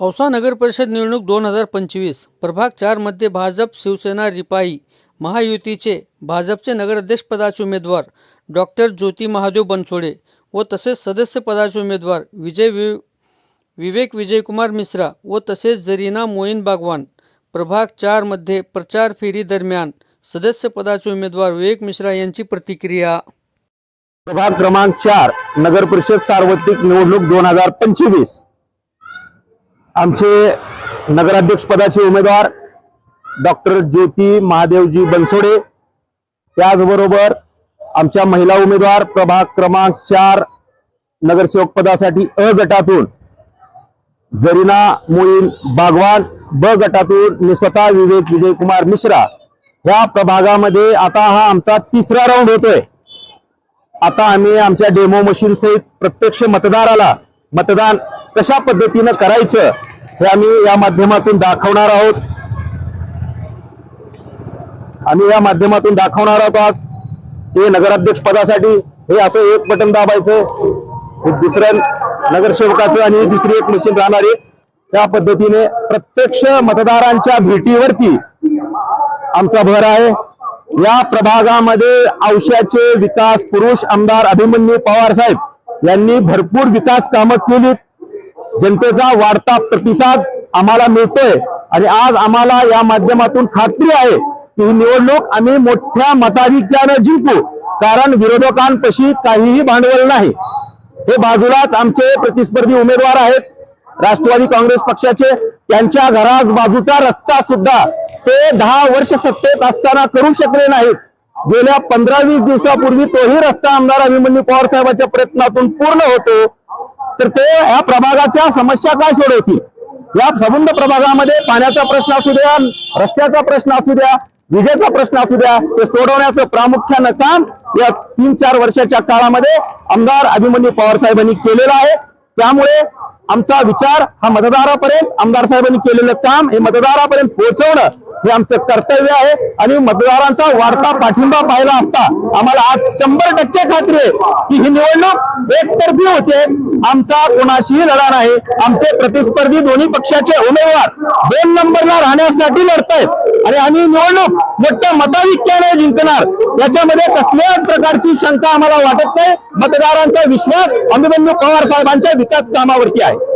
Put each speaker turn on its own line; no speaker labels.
औसा नगर परिषद निवडणूक दोन हजार पंचवीस प्रभाग चारमध्ये भाजप शिवसेना रिपाई महायुतीचे भाजपचे नगराध्यक्षपदाचे उमेदवार डॉक्टर ज्योती महादेव बनसोडे व तसेच सदस्यपदाचे उमेदवार विजय वि विवेक विजयकुमार मिश्रा व तसेच जरीना मोईन बागवान. प्रभाग चारमध्ये प्रचार फेरी दरम्यान सदस्यपदाचे उमेदवार विवेक मिश्रा यांची प्रतिक्रिया.
प्रभाग क्रमांक चार नगर परिषद सार्वत्रिक निवडणूक दोन हजार पंचवीस. आमचे नगराध्यक्षपदाचे उमेदवार डॉक्टर ज्योती महादेवजी बनसोडे. त्याचबरोबर आमच्या महिला उमेदवार प्रभाग क्रमांक चार नगरसेवक पदासाठी अ गटातून जरीना मोईन बागवान ब गटातून मी स्वतः विवेक विजयकुमार मिश्रा. ह्या प्रभागामध्ये आता हा आमचा तिसरा राऊंड होतोय. आता आम्ही आमच्या डेमो मशीन सहित प्रत्यक्ष मतदाराला मतदान कशा पद्धतीनं करायचं हे आम्ही या माध्यमातून दाखवणार आहोत. आम्ही या माध्यमातून दाखवणार आहोत आज. हे नगराध्यक्ष पदासाठी हे असं एक बटन दाबायचं. हे दुसऱ्या नगरसेवकाचं आणि दुसरी एक मशीन राहणारी. त्या पद्धतीने प्रत्यक्ष मतदारांच्या भेटीवरती आमचा भर आहे. या प्रभागामध्ये औषधाचे विकास पुरुष आमदार अभिमन्यू पवार साहेब यांनी भरपूर विकास कामं केलीत. जनतेचा वाढता प्रतिसाद आम्हाला मिळतोय. आणि आज आम्हाला या माध्यमातून खात्री आहे की ही निवडणूक आम्ही मोठ्या मताधिक्यानं जिंकू. कारण विरोधकांपाशी काहीही भांडवल नाही. हे बाजूलाच आमचे प्रतिस्पर्धी उमेदवार आहेत. राष्ट्रवादी काँग्रेस पक्षाचे. त्यांच्या घरास बाजूचा रस्ता सुद्धा ते दहा वर्ष सत्तेत असताना करू शकले नाहीत. गेल्या पंधरा वीस दिवसापूर्वी तोही रस्ता आमदार अभिमन्यू पवार साहेबांच्या प्रयत्नातून पूर्ण होतो. तर ते या प्रभागाच्या समस्या काय सोडवतील? या सबंध प्रभागामध्ये पाण्याचा प्रश्न असू द्या रस्त्याचा प्रश्न असू द्या विजेचा प्रश्न असू द्या ते सोडवण्याचं प्रामुख्यानं काम या तीन चार वर्षाच्या काळामध्ये आमदार अभिमन्यू पवार साहेबांनी केलेलं आहे. त्यामुळे आमचा विचार हा मतदारापर्यंत आमदार साहेबांनी केलेलं काम हे मतदारापर्यंत पोहोचवणं हे आमचं कर्तव्य आहे. आणि मतदारांचा वाढता पाठिंबा पाहिला असता आम्हाला आज शंभर टक्के खात्री आहे की ही निवडणूक एकतर्फी होते. आमचा कोणाशीही लढा नाही. आमचे प्रतिस्पर्धी दोन्ही पक्षाचे उमेदवार दोन नंबरला राहण्यासाठी लढतायत. आणि आम्ही निवडणूक मोठ्या मताधिक्याने जिंकणार. याच्यामध्ये कसल्याच प्रकारची शंका आम्हाला वाटत नाही. मतदारांचा विश्वास अभिमन्यू पवार साहेबांच्या विकास कामावरती आहे.